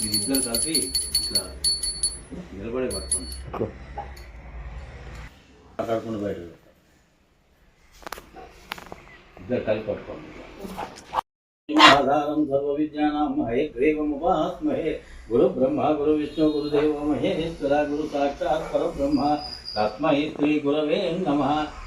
మీరు ఇద్దరు కలిపి ఇట్లా నిలబడే పట్టుకోండి మాట్లాడుకుని బయట ఇద్దరు కలిపి పట్టుకోండి. ఆధారం సర్వ విజ్ఞానం హయగ్రీవముపాస్మహే గురు బ్రహ్మ గురు విష్ణు గురుదేవ మహేశ్వర గురు సాక్షాత్ పరబ్రహ్మ తస్మై శ్రీ గురవే నమ.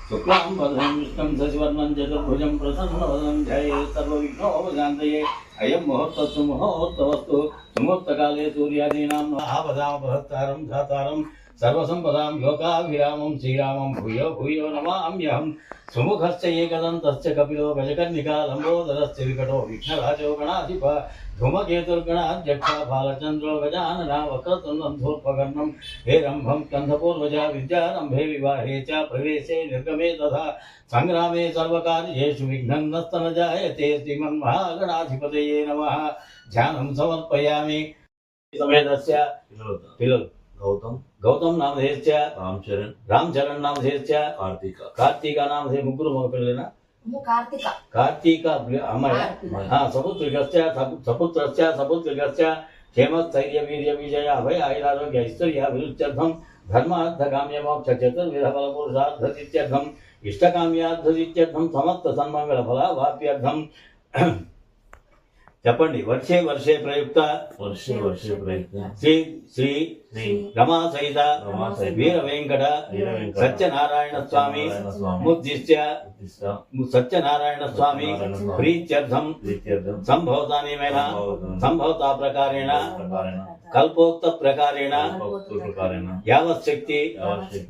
శుక్లాం వదనం విష్ణుం శశివర్ణం చతుర్భుజం ప్రసన్నవదనం ధ్యాయే సర్వవిఘ్నోపశాంతయే అయం ముహూర్తస్సు ముహూర్తవస్తు సుముహూర్తకాలే సూర్యాదీనాం మహాపదామ బృహత్తారం ధాతారం సర్వసంపదాం లోకాభిరామం శ్రీరామం భూయో భూయో నమామ్యహం. సుముఖశ్చ ఏకదంతశ్చ కపిలో గజకర్ణికా లంబోదరశ్చ వికటో విఘ్నరాజో గణాధిప ధూమకేతుర్గణాధ్యక్ష బాలచంద్రో గజానన వక్రతుండం ధూర్పకర్ణం హేరంభం స్కంధపూర్వజ విద్యారంభే వివాహే చ ప్రవేశే నిర్గమే తథా సంగ్రామే సర్వకార్యేషు విఘ్నం నస్తన జాయతే శ్రీమన్మహాగణాధిపతయే నమః ధ్యానం సమర్పయామి సమేతస్య పిల్లలు గౌతమ్ గౌతమ్ నామధేయస్య రామ్ చరణ్ రామ్ చరణ్ నామధేయస్య కార్తీక కార్తీక నామధేయ ముగ్గురు మగ పిల్లలేనా అభయ ఐరారోగ్య ఐశ్వర్య అభివృద్ధ్యర్థం ధర్మార్థకామ్య మోక్ష చతుర్విధ ఫల పురుషార్థసిత్యర్థం ఇష్టకామ్యార్థసిత్యర్థం సమస్త సన్మంగళ ఫల వాప్యర్థం చెప్పండి వర్షే వర్షే ప్రయుక్త. వర్షే వర్షే ప్రయత్న శ్రీ శ్రీ శ్రీ రమా సహిత రమా సహిత వీర వెంకట సత్యనారాయణ స్వామి ముద్దిశ్య సత్యనారాయణ స్వామి ప్రీత్యర్థం సంభవతాని సంభవతా ప్రకారేణ కల్పోక్త ప్రకారేణ యావశక్తి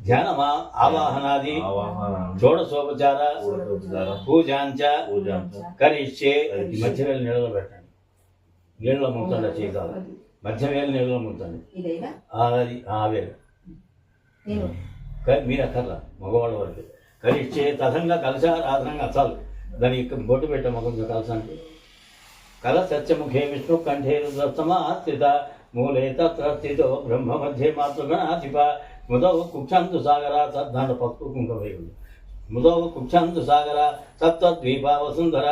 ధ్యానమా ఆవాహనాది ఆవాహన షోడశోపచార పూజాంచ కరిష్యే ఈ మధ్య వేలు నీళ్ళలో పెట్టండి. నీళ్ళలో ముంచండి చీకాలు మధ్య వేలు నీళ్ళలో ముంచండి ఇదేనా? అది ఆ వేలు మీరు అక్కర్లా మగవాళ్ళ వరకు. కరిష్యే తథంగా కలశారాధనంగా చాలు. దానికి బొట్టు పెట్టాము కొంచెం కలసానికి కల సత్యముఖే విష్ణు కంఠే రుద్రస్తమాస్థిత మూలే తత్ర స్థితో బ్రహ్మ మధ్యే మాతృగణాధిప ముదవ కుక్షంతు సాగర సద్దాండ పప్పు కుంకవేయుడు ముదవ కుక్షంతు సాగర సప్తద్వీప వసుంధర.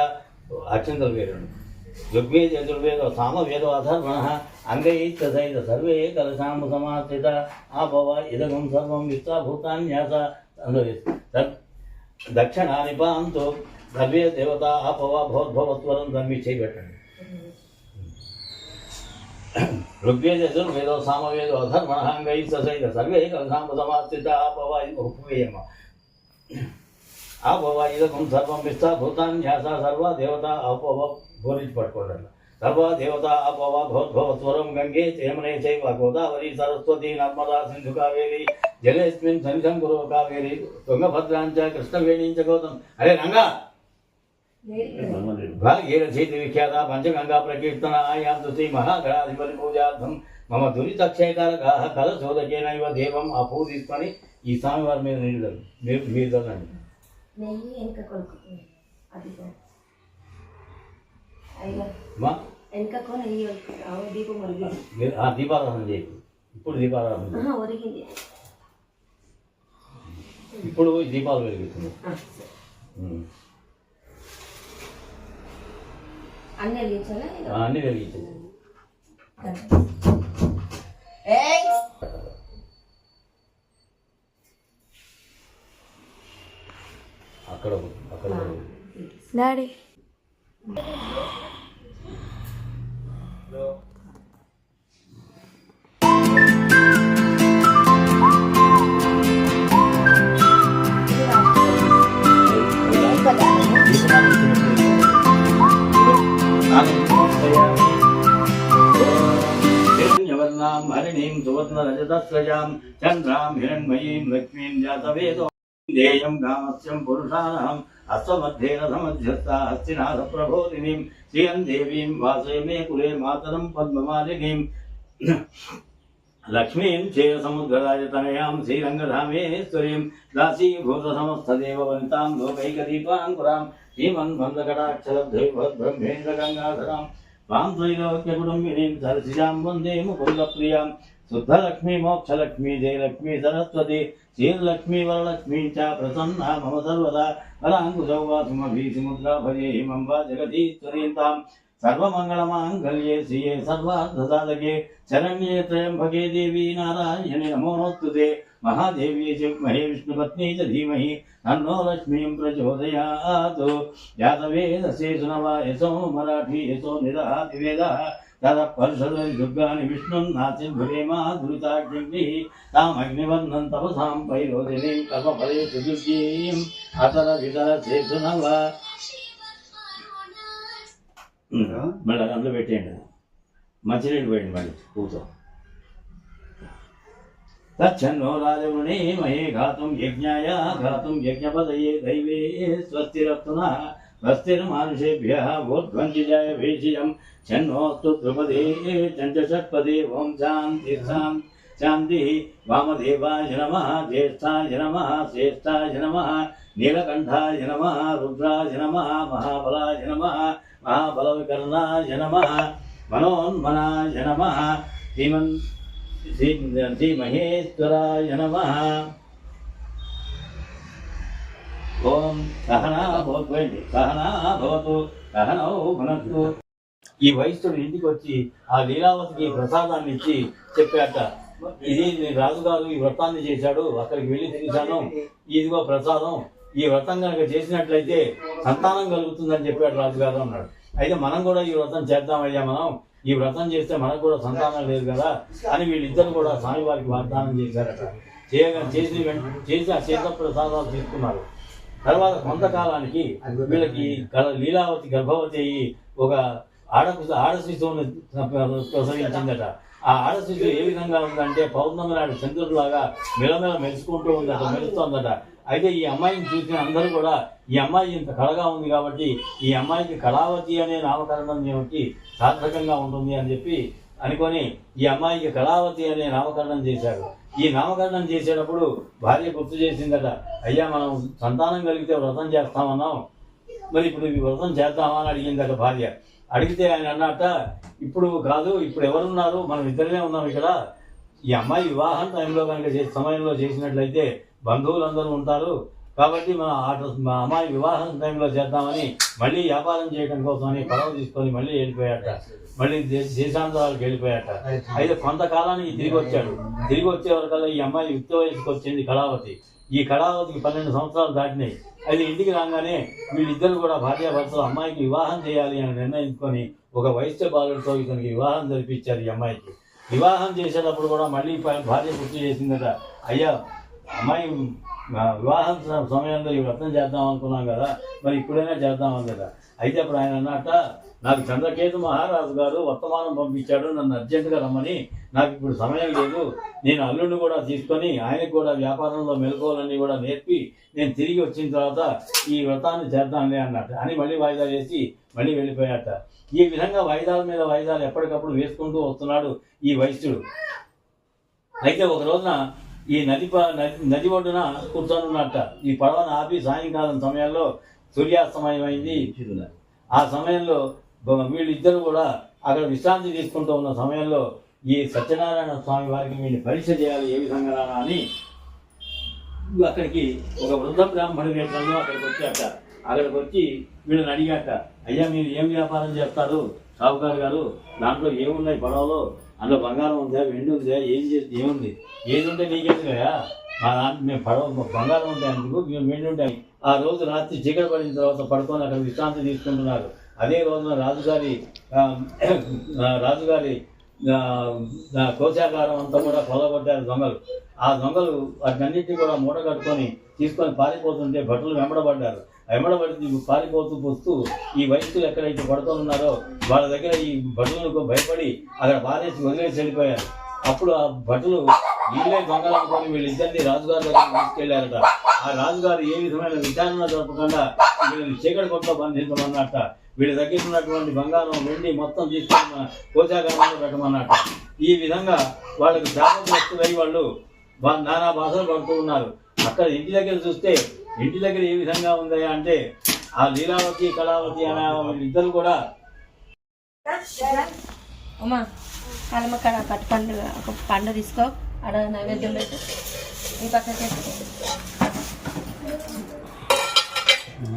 అత్యంతలు వేరుడు. ऋग्वेद ऋग्वेदयजुर्वेद, सामवेद अथर्वणः अङ्गैस्तथैत सर्वे कलशा समास्थित आभव इदम सर्व युक्ता भूतान्यास तत् दक्षिणानिपां तु सर्वे देवता आभव भवद्भवत्वरं तन्विच्छै घटने ऋग्वेदयजुर्वेदो, सामवेदो अथर्वणः अङ्गैस्तथैत सर्वे कलशा समास्थित आभव उपवेयम ఆపవ ఇదకం సర్వం విశ్వభూతాన్యాస సర్వ దేవత ఆపవ బోరించి పట్టుకోండి అట్లా. సర్వ దేవత ఆపవ భవద్భవత్వరం గంగే చేమనే చైవ గోదావరి సరస్వతి నర్మదా సింధు కావేరి జలేస్మిన్ సన్నిధం గురు కావేరి తుంగభద్రాంచ కృష్ణవేణించ గౌతం అరే రంగా! భాగీరథీతి విఖ్యాత పంచగంగా ప్రకీర్తన ఆయాం శ్రీ మహాగణాధిపతి పూజార్థం. మమ దురితక్షయకారక కలశోదకేనైవ దేవం అపూజిత్మని ఈ స్వామివారి మీద నీళ్ళు మీరు మీరు నెయ్యి వెనక కొనుక్కుంటుంది అది కూడా. అయ్యా మా వెనకకు నెయ్యి కొనుక్కుంటా ఆవు దీపం ఒరిగింది మీరు ఆ దీపారాధన చేయకు ఇప్పుడు దీపారాధన చేయి. ఆహా, ఒరిగింది ఇప్పుడు ఈ దీపాలు వెలిగిస్తుంది ఆ, సరే. ఉమ్. అన్నీ వెలిగించాలా ఇక? ఆ, అన్ని వెలిగించింది ఏయ్! అక్కడ అక్కడ డాడీ హిరణ్యవర్ణాం హరిణీం సువర్ణరజతస్రజాం చంద్రాం హిరణ్మయీం లక్ష్మీం జాతవేదో देयं गामस्यं पुरुषाणाम् अश्वमध्येन हस्तिनाथ हस्तिनाथप्रबोधिनीं श्रियं देवीं वासय मे कुले मातरं पद्ममालिनीं लक्ष्मीं चेरसमुद्गदायतनयां श्रीरङ्गधामेश्वरीं दासीभूतसमस्तदेववन्तां लोकैकदीपाङ्कुरां श्रीमन्भन्दकटाक्षरद्वैभद्ब्रह्मेन्द्रगङ्गाधरां त्वां त्रैलोक्यकुटुम्बिनीं धर्षिजां वंदे मुकुन्दप्रियाम् शुद्धलक्ष्मी, मोक्षलक्ष्मी, जयलक्ष्मी, सरस्वती शीलक्ष्मी वरलक्ष्मी च प्रसन्ना मम सर्वदा। वराङ्कुशौ वा सुमभीतिमुद्रा भजे हिमं वा जगदीश्वरीं तां सर्वमङ्गलमाङ्गल्ये श्रिये सर्वार्थसाधके। शरण्ये त्र्यम्बके देवी नारायणे नमोऽस्तु ते महादेवी शिवमहे, विष्णुपत्नी च धीमहि। तन्नो लक्ष्मीं प्रचोदयात्। यातवेदसे सुनवा यशो मराठी, यशो निरहातिवेदः యాతవేదసే సునవా యశో మరాఠీ యశో దుర్గాని విష్ణుం నాసిన్ భురేమా దురితాగ్ని తామగ్నివర్ణం తపసాం పైరోధినీం కల్పఫలే సుదుర్గీం అతర వితర శేషునవ మళ్ళీ అందులో పెట్టేయండి. మంచినీళ్ళు పోయండి మళ్ళీ పూతో తచ్చన్నో రాజమునే మహే ఘాతం యజ్ఞాయ ఘాతం యజ్ఞపదయే దైవే స్వస్తిరత్తున वस्तिर्मानुषेभ्यः भूध्वञ्जिजाय भीषियं छन्नोऽस्तु द्रुपदे, चञ्चषट्पदे ॐ शान्ति, शान्तिः वामदेवाय नमः, ज्येष्ठाय नमः, श्रेष्ठाय नमः, नीलकण्ठाय नमः, रुद्राय नमः, महाबलाय नमः, महाबलविकर्णाय नमः, मनोन्मनाय नमः, श्रीमन् श्रीमहेश्वराय नमः। ఓం సహనా సహనా భవతు సహనౌ భునత్తు ఈ వైశ్యుడు ఇంటికి వచ్చి ఆ లీలావతికి ప్రసాదాన్ని ఇచ్చి చెప్పాట ఇది రాజుగారు ఈ వ్రతాన్ని చేశాడు అక్కడికి వెళ్ళి చూశాను ఇదిగో ప్రసాదం. ఈ వ్రతం కనుక చేసినట్లయితే సంతానం కలుగుతుందని చెప్పాడు రాజుగారు అన్నాడు. అయితే మనం కూడా ఈ వ్రతం చేద్దామయ్యా మనం. ఈ వ్రతం చేస్తే మనకు కూడా సంతానం లేదు కదా అని వీళ్ళిద్దరు కూడా స్వామివారికి వాగ్దానం చేశారట. చేయగా చేసి చేసి ఆ చేత ప్రసాదాలు తీసుకున్నారు. తర్వాత కొంతకాలానికి వీళ్ళకి లీలావతి గర్భవతి అయ్యి ఒక ఆడ ఆడ శిశువుని ప్రసవించిందట. ఆ ఆడ శిశువు ఏ విధంగా ఉందంటే పౌర్ణమి నాడు చంద్రుడిలాగా మెలమెల మెరుచుకుంటూ ఉందట మెరుస్తోందట అయితే ఈ అమ్మాయిని చూసిన అందరూ కూడా ఈ అమ్మాయి ఇంత కళగా ఉంది కాబట్టి ఈ అమ్మాయికి కళావతి అనే నామకరణం ఏమిటి సార్థకంగా ఉంటుంది అని చెప్పి అనుకొని ఈ అమ్మాయికి కళావతి అనే నామకరణం చేశారు ఈ నామకరణం చేసేటప్పుడు భార్య గుర్తు చేసిందట అయ్యా మనం సంతానం కలిగితే వ్రతం చేస్తామన్నాం. మరి ఇప్పుడు ఈ వ్రతం చేద్దామా? అని అడిగిందట భార్య. అడిగితే ఆయన అన్నట ఇప్పుడు కాదు ఇప్పుడు ఎవరున్నారు? మనం ఇద్దరమే ఉన్నాం ఇక్కడ. ఈ అమ్మాయి వివాహం టైంలో కనుక సమయంలో చేసినట్లయితే బంధువులందరూ ఉంటారు. కాబట్టి మన ఆట మా అమ్మాయి వివాహం టైంలో చేద్దామని మళ్ళీ వ్యాపారం చేయడం కోసమని పడవ తీసుకొని మళ్ళీ వెళ్ళిపోయాట మళ్ళీ దేశాంతరాలకు వెళ్ళిపోయాట. అయితే. కొంతకాలానికి తిరిగి వచ్చాడు. తిరిగి వచ్చే వరకల్లా ఈ అమ్మాయి యుక్త వయసుకు వచ్చింది కళావతి. ఈ కళావతికి పన్నెండు సంవత్సరాలు దాటినాయి. అయితే ఇంటికి రాగానే వీళ్ళిద్దరు కూడా భార్యాభర్తలు అమ్మాయికి వివాహం చేయాలి అని నిర్ణయించుకొని ఒక వైశ్య బాలుడితో ఇతనికి వివాహం జరిపించారు ఈ అమ్మాయికి. వివాహం చేసేటప్పుడు కూడా మళ్ళీ భార్య గుర్తు చేసిందట అయ్యా అమ్మాయి వివాహం సమయంలో ఈ వ్రతం చేద్దాం అనుకున్నాం కదా మరి ఇప్పుడైనా చేద్దాం అందట అయితే అప్పుడు ఆయన అన్నట నాకు చంద్రకేతు మహారాజు గారు వర్తమానం పంపించాడు నన్ను అర్జెంటుగా రమ్మని. నాకు ఇప్పుడు సమయం లేదు. నేను అల్లుడిని కూడా తీసుకొని ఆయనకు కూడా వ్యాపారంలో మెలకువలన్నీ కూడా నేర్పి నేను తిరిగి వచ్చిన తర్వాత ఈ వ్రతాన్ని చేద్దాంలే అన్నట్టు. అని మళ్ళీ వాయిదా వేసి మళ్ళీ వెళ్ళిపోయాట. ఈ విధంగా వాయిదాల మీద వాయిదాలు ఎప్పటికప్పుడు వేసుకుంటూ వస్తున్నాడు ఈ వైశ్యుడు. అయితే ఒక రోజున ఈ నది ప- నది నది ఒడ్డున కూర్చొని ఉన్నట్ట ఈ పడవను ఆపి సాయంకాలం సమయంలో సూర్యాస్తమయం అయింది. ఆ సమయంలో వీళ్ళిద్దరు కూడా అక్కడ విశ్రాంతి తీసుకుంటూ ఉన్న సమయంలో ఈ సత్యనారాయణ స్వామి వారికి వీడిని పరీక్ష చేయాలి ఏ విధంగా అని అక్కడికి ఒక వృద్ధ బ్రాహ్మణి వేషంలో అక్కడికి వచ్చాక అక్కడికి వచ్చి వీళ్ళని అడిగాక అయ్యా మీరు ఏం వ్యాపారం చేస్తారు? సాహుకారు గారు దాంట్లో ఏమున్నాయి పడవలో? అందులో బంగారం ఉందా? వెండి ఉందా? ఏం చేసి ఏముంది? ఏది ఉంటే నీకెందుకయ్యా? మా దాంట్లో మేము పడవ బంగారం ఉంటాయి అందుకు మేము వెండి ఉంటాయి. ఆ రోజు రాత్రి చీకటి పడిన తర్వాత పడుకొని అక్కడ విశ్రాంతి తీసుకుంటున్నారు. అదే రోజున రాజుగారి రాజుగారి కోశాగారం అంతా కూడా కొలగొట్టారు దొంగలు. ఆ దొంగలు వాటినన్నింటినీ కూడా మూట కట్టుకొని తీసుకొని పారిపోతుంటే భటులు వెంబడబడ్డారు. వెంబడబడి పారిపోతూ పోస్తూ ఈ వయస్సులు ఎక్కడైతే పడుతున్నారో వాళ్ళ దగ్గర ఈ భటులకు భయపడి అక్కడ పారేసి వదిలేసి వెళ్ళిపోయారు. అప్పుడు ఆ భటులు వీళ్ళే దొంగలు అనుకొని వీళ్ళిద్దరిని రాజుగారి దగ్గర తీసుకెళ్ళారట. ఆ రాజుగారు ఏ విధమైన విచారణ జరపకుండా వీళ్ళని చీకటి కొట్లో బంధించమన్నట్ట వీళ్ళ దగ్గర ఉన్నటువంటి బంగారం వెండి మొత్తం తీసుకున్న కోశాగారంలో పెట్టమన్నట్ట ఈ విధంగా వాళ్ళకి శాపగ్రస్తులై వాళ్ళు నానా బాధలు పడుతూ ఉన్నారు. అక్కడ ఇంటి దగ్గర చూస్తే ఇంటి దగ్గర ఏ విధంగా ఉందా అంటే ఆ లీలావతి కళావతి అనే ఇద్దరు కూడా అమ్మా కలమ కట్టు పండు ఒక పండు తీసుకో. ఆడ నైవేద్యం పెట్టు. ఈ పక్క చేసుకో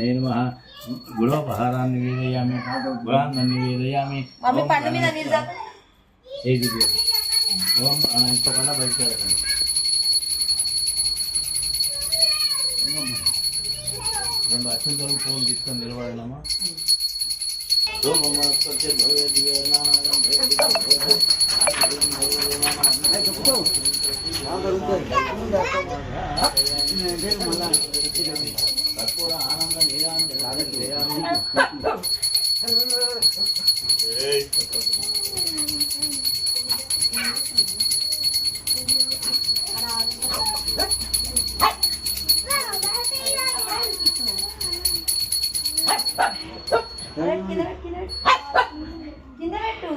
నేను గృహోపహారాన్ని వేదయామి గృహాన్ని వేదయామి ఏది ఓం ఇంకోకుండా బయటకు వెళ్ళకండి రెండు అత్యంతలు ఫోన్ తీసుకొని నిలబడినామా? భగవద్గీత కింద పెట్టు కింద పెట్టు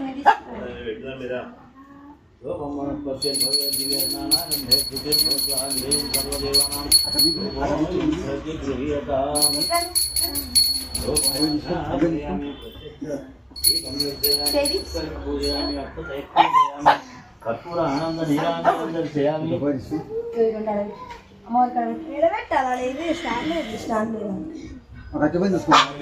కర్పూర ఆనంద నీరానందం చేయాలి నిలబెట్టాలి ఇది స్టాండ్ లేదు స్టాండ్ లేదు కట్టుబడి చూసుకోండి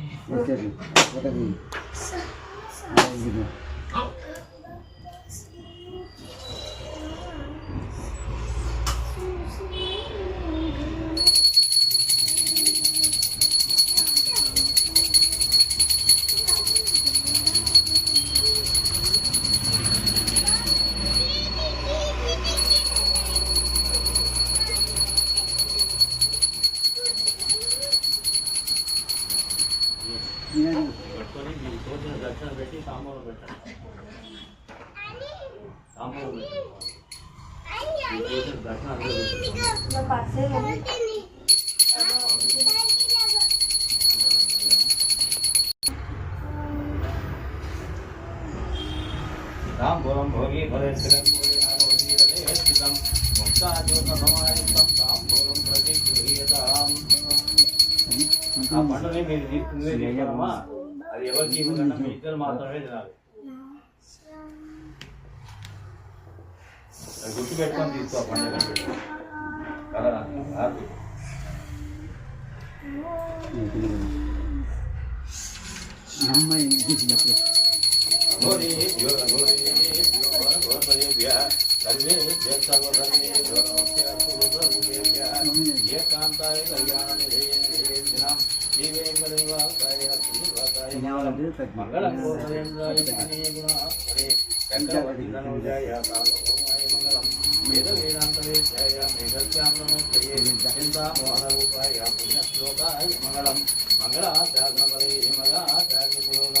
Вот это. Вот это. Вот. ताम्बूलं भोगी भरेच्छिरं भोगिनारोधिरदेष्टितं मुक्ताजोतसमायुक्तं ताम्बूलं प्रतिगृह्यताम् ఆ పండుని మీరు నువ్వే చేయగలమా అది ఎవరికి ఇవ్వకుండా మీ ఇద్దరు మాత్రమే తినాలి గుర్తు పెట్టుకొని తీసుకో ఆ పండుగ కదా అమ్మాయి ఏకాంతాయ కళ్యాణ మంగళం వేద వేదాంతవేద్యాయ మేఘశ్యాం నమోస్తయే చింతామోహరూపాయ పుణ్యశ్లోకాయ మంగళం మంగళాచార్యపరే మంగళాచార్య పురోగమ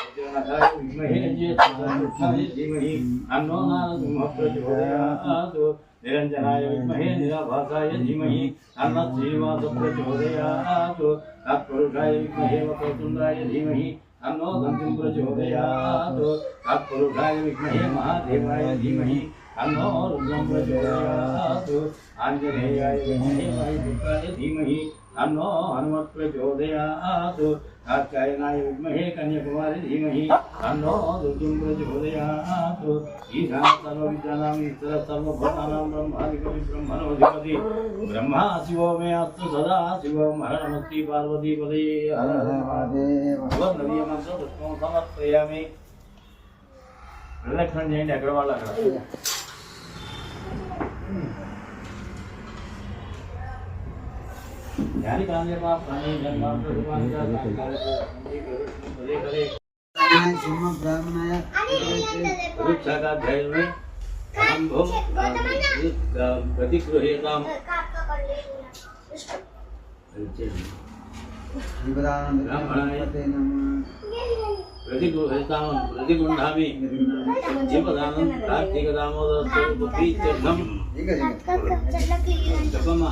निरञ्जनाय विद्महे निराभासाय धीमहि तन्नः श्रीवासप्रचोदयात् तत्पुरुषाय विद्महे वक्रतुण्डाय धीमहि तन्नो दन्तिं प्रचोदयात् तत्पुरुषाय विद्महे महादेवाय धीमहि तन्नो रुद्रं प्रचोदयात् आञ्जनेयाय विद्महे महीपुत्राय धीमहि तन्नो हनुमत्प्रचोदयात्। సమర్పయామి. ప్రదక్షిణం చేయండి ఎక్కడ వాళ్ళు అక్కడ. ब्राह्मणाय रुच्छाकाध्यायने शम्भुं प्रतिगृह्यताम् प्रतिगृह्यतां प्रतिगृह्णामि जीवदानं कार्तिकदामोदरस्य बुद्धिः जपमा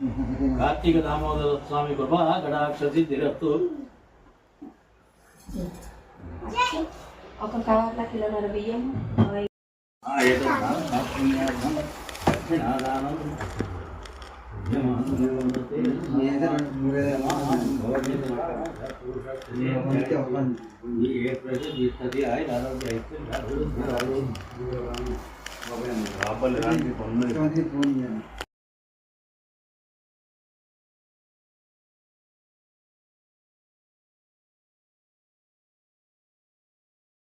సాత్పుణ్యార్థం దక్షిణాదానం తుభ్యమహం సంప్రదతే నమః శతమానం భవతి సదా యం పునరక్షితేంద్రియాయ దేవేంద్రియే ప్రతిష్టతి సమాన బోధికాయ కృష్ణ గాయత్రి కార్తీక దామోదర కార్తీక దామోదర స్వామి కృపా కటాక్ష సిద్ధిరస్తు ఒక కవర్ల కిలోన్నర బియ్యం ఏతద్దాన సాత్పుణ్యార్థం దక్షిణాదానం